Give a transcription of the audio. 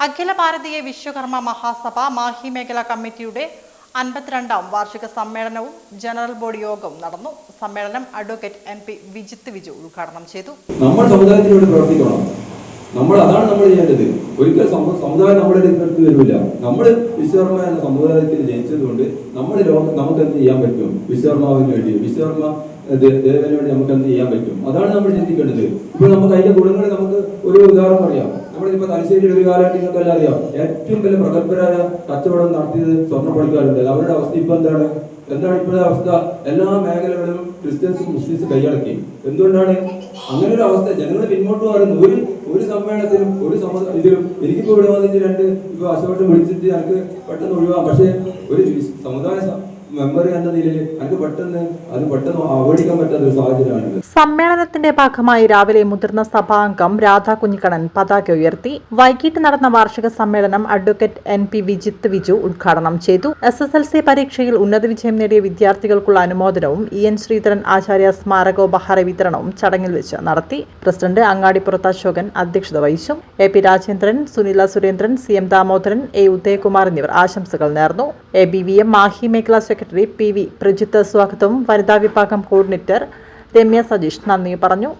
അഖില ഭാരതീയ വിശ്വകർമ്മ മഹാസഭ മാഹി മേഖലാ കമ്മിറ്റിയുടെ അൻപത്തിരണ്ടാം വാർഷിക സമ്മേളനവും ജനറൽ ബോഡി യോഗവും നടന്നു. സമ്മേളനം advocate M P Vijith Viju ഉദ്ഘാടനം ചെയ്തു. നമ്മൾ സമുദായത്തിന് വേണ്ടി പ്രവർത്തിക്കണം. നമ്മൾ അതാണ് നമ്മൾ ചെയ്യേണ്ടത്. ഒരിക്കൽ സമു- സമുദായം നമ്മുടെ അടുത്ത് വരില്ല. നമ്മൾ വിശ്വകർമ്മ എന്ന സമുദായത്തിൽ ജനിച്ചതുകൊണ്ട് നമ്മൾ ലോകം നമുക്ക് എന്ത് ചെയ്യാൻ പറ്റും? വിശ്വകർമാവിന് വേണ്ടി വിശ്വകർമ്മ ദേവന് വേണ്ടി നമുക്ക് എന്ത് ചെയ്യാൻ പറ്റും? അതാണ് നമ്മൾ ചിന്തിക്കേണ്ടത്. ഇപ്പൊ നമുക്ക് അതിന്റെ ഗുണങ്ങൾ നമുക്ക് ഒരു ഉദാഹരണം അറിയാം നമ്മളിപ്പോ തലശ്ശേരിയിൽ ഒരു കാലഘട്ടം നിങ്ങൾക്ക് എല്ലാം അറിയാം. ഏറ്റവും വലിയ പ്രഗത്ഭരായ കച്ചവടം നടത്തിയത് സ്വർണപ്പണിക്കാരുണ്ട് അവരുടെ അവസ്ഥ ഇപ്പൊ എന്താണ്? എന്താണ് ഇപ്പോഴത്തെ അവസ്ഥ? എല്ലാ മേഖലകളിലും ക്രിസ്ത്യൻസും മുസ്ലിംസും കൈയടക്കി. എന്തുകൊണ്ടാണ്? അങ്ങനെ ഒരു അവസ്ഥ. ജനങ്ങൾ പിന്നോട്ട് മാറുന്നു ഒരു ഒരു സമ്മേളനത്തിലും ഒരു ഇതിലും എനിക്കിപ്പോ ഇവിടെ വന്നിട്ട് രണ്ട് ഇപ്പൊ അശോകൻ വിളിച്ചിട്ട് എനിക്ക് പെട്ടെന്ന് ഒഴിവാക്കാം പക്ഷേ ഒരു സമുദായ മെമ്പർ എന്ന നിലയിൽ എനിക്ക് പെട്ടെന്ന് അത് പെട്ടെന്ന് അവഗണിക്കാൻ പറ്റാത്ത ഒരു സാഹചര്യമാണ് സമ്മേളനത്തിന്റെ ഭാഗമായി രാവിലെ മുതിർന്ന സഭാംഗം രാധാ കുഞ്ഞിക്കണ്ണൻ പതാക ഉയർത്തി വൈകിട്ട് നടന്ന വാർഷിക സമ്മേളനം advocate N P Vijith Viju ഉദ്ഘാടനം ചെയ്തു. എസ് എസ് എൽ സി പരീക്ഷയിൽ ഉന്നത വിജയം നേടിയ വിദ്യാർത്ഥികൾക്കുള്ള അനുമോദനവും ഇ എൻ ശ്രീധരൻ ആചാര്യ സ്മാരകോപഹാര വിതരണവും ചടങ്ങിൽ വെച്ച് നടത്തി. പ്രസിഡന്റ് അങ്ങാടിപ്പുറത്ത് അശോകൻ അധ്യക്ഷത വഹിച്ചു. A P Rajendran Sunila Surendran C M Damodaran A Udayakumar എന്നിവർ ആശംസകൾ നേർന്നു. A B V M Mahe മേഖലാ സെക്രട്ടറി പി വി പ്രജിത്ത് സ്വാഗതവും വനിതാ വിഭാഗം കോർഡിനേറ്റർ രമ്യ സതീഷ് നന്ദി പറഞ്ഞു.